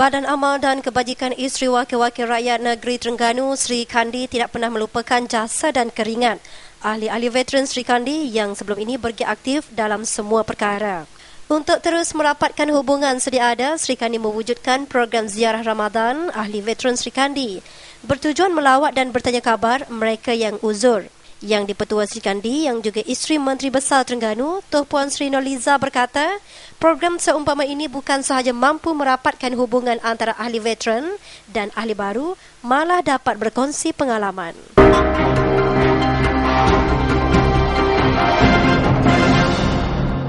Badan Amal dan Kebajikan Isteri Wakil-Wakil Rakyat Negeri Terengganu Sri Kandi tidak pernah melupakan jasa dan keringat ahli-ahli veteran Sri Kandi yang sebelum ini bergiat aktif dalam semua perkara. Untuk terus merapatkan hubungan sedia ada, Sri Kandi mewujudkan program ziarah Ramadan ahli veteran Sri Kandi bertujuan melawat dan bertanya kabar mereka yang uzur. Yang di-Pertua Sri Kandi yang juga isteri Menteri Besar Terengganu, Tuh Puan Sri Noliza berkata, program seumpama ini bukan sahaja mampu merapatkan hubungan antara ahli veteran dan ahli baru, malah dapat berkongsi pengalaman.